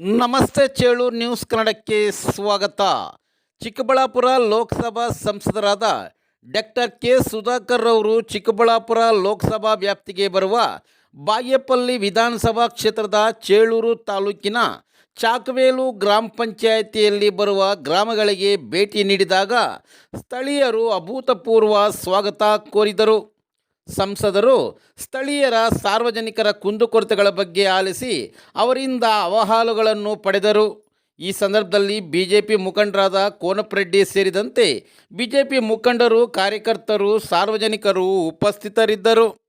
ನಮಸ್ತೆ ಚೇಳು ನ್ಯೂಸ್ ಕನ್ನಡಕ್ಕೆ ಸ್ವಾಗತ. ಚಿಕ್ಕಬಳ್ಳಾಪುರ ಲೋಕಸಭಾ ಸಂಸದರಾದ ಡಾಕ್ಟರ್ ಕೆ ಸುಧಾಕರ್ ಅವರು ಚಿಕ್ಕಬಳ್ಳಾಪುರ ಲೋಕಸಭಾ ವ್ಯಾಪ್ತಿಗೆ ಬರುವ ಬಾಗೇಪಲ್ಲಿ ವಿಧಾನಸಭಾ ಕ್ಷೇತ್ರದ ಚೇಳೂರು ತಾಲೂಕಿನ ಚಾಕವೇಲು ಗ್ರಾಮ ಪಂಚಾಯಿತಿಯಲ್ಲಿ ಬರುವ ಗ್ರಾಮಗಳಿಗೆ ಭೇಟಿ ನೀಡಿದಾಗ ಸ್ಥಳೀಯರು ಅಭೂತಪೂರ್ವ ಸ್ವಾಗತ ಕೋರಿದರು. ಸಂಸದರು ಸ್ಥಳೀಯರ ಸಾರ್ವಜನಿಕರ ಕುಂದುಕೊರತೆಗಳ ಬಗ್ಗೆ ಆಲಿಸಿ ಅವರಿಂದ ಅವಹಾಲುಗಳನ್ನು ಪಡೆದರು. ಈ ಸಂದರ್ಭದಲ್ಲಿ ಬಿಜೆಪಿ ಮುಖಂಡರಾದ ಕೋನಪ್ರೆಡ್ಡಿ ಸೇರಿದಂತೆ ಬಿಜೆಪಿ ಮುಖಂಡರು, ಕಾರ್ಯಕರ್ತರು, ಸಾರ್ವಜನಿಕರು ಉಪಸ್ಥಿತರಿದ್ದರು.